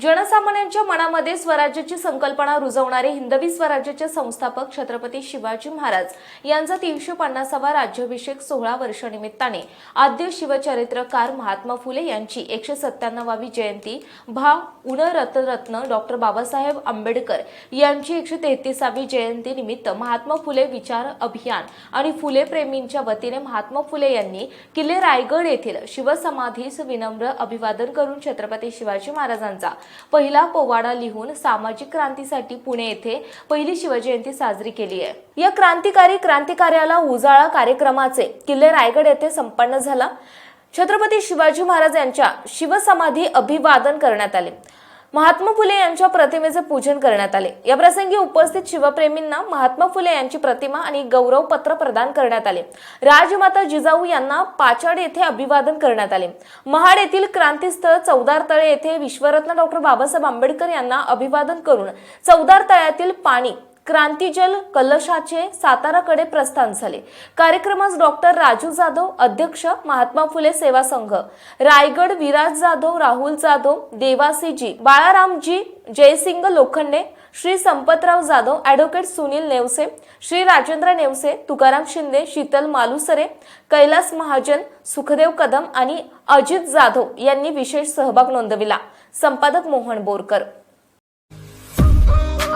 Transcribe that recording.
जनसामान्यांच्या मनामध्ये स्वराज्याची संकल्पना रुजवणारे हिंदवी स्वराज्याचे संस्थापक छत्रपती शिवाजी महाराज यांचा तीनशे पन्नासावा राज्याभिषेक सोहळा वर्षानिमित्ताने. आद्य शिवचरित्रकार महात्मा फुले यांची एकशे सत्त्याण्णवावी जयंती. भा. उनरतरत्न डॉक्टर बाबासाहेब आंबेडकर यांची एकशे तेहतीसावी जयंती निमित्त महात्मा फुले विचार अभियान आणि फुले प्रेमींच्या वतीने महात्मा फुले यांनी किल्ले रायगड येथील शिवसमाधीस विनम्र अभिवादन करून छत्रपती शिवाजी महाराजांचा पहिला पोवाडा लिहून सामाजिक क्रांतीसाठी पुणे येथे पहिली शिवजयंती साजरी केली आहे. या क्रांतिकारी क्रांतिकार्याला उजाळा कार्यक्रमाचे किल्ले रायगड येथे संपन्न झाला. छत्रपती शिवाजी महाराज यांच्या शिवसमाधी अभिवादन करण्यात आले. महात्मा फुले यांच्या प्रतिमेचे पूजन करण्यात आले. या प्रसंगी उपस्थित शिवप्रेमींना महात्मा फुले यांची प्रतिमा आणि गौरव पत्र प्रदान करण्यात आले. राजमाता जिजाऊ यांना पाचाड येथे अभिवादन करण्यात आले. महाड येथील क्रांतीस्थळ चौदार तळे येथे विश्वरत्न डॉक्टर बाबासाहेब आंबेडकर यांना अभिवादन करून चौदार तळ्यातील पाणी क्रांतीजल कलशाचे साताराकडे प्रस्थान झाले. कार्यक्रमास डॉक्टर राजू जाधव अध्यक्ष महात्मा फुले सेवा संघ रायगड विराज जाधव राहुल जाधव देवासीजी बाळारामजी जयसिंग लोखंडे श्री संपतराव जाधव ॲडव्होकेट सुनील नेवसे श्री राजेंद्र नेवसे तुकाराम शिंदे शीतल मालुसरे कैलास महाजन सुखदेव कदम आणि अजित जाधव यांनी विशेष सहभाग नोंदविला. संपादक मोहन बोरकर.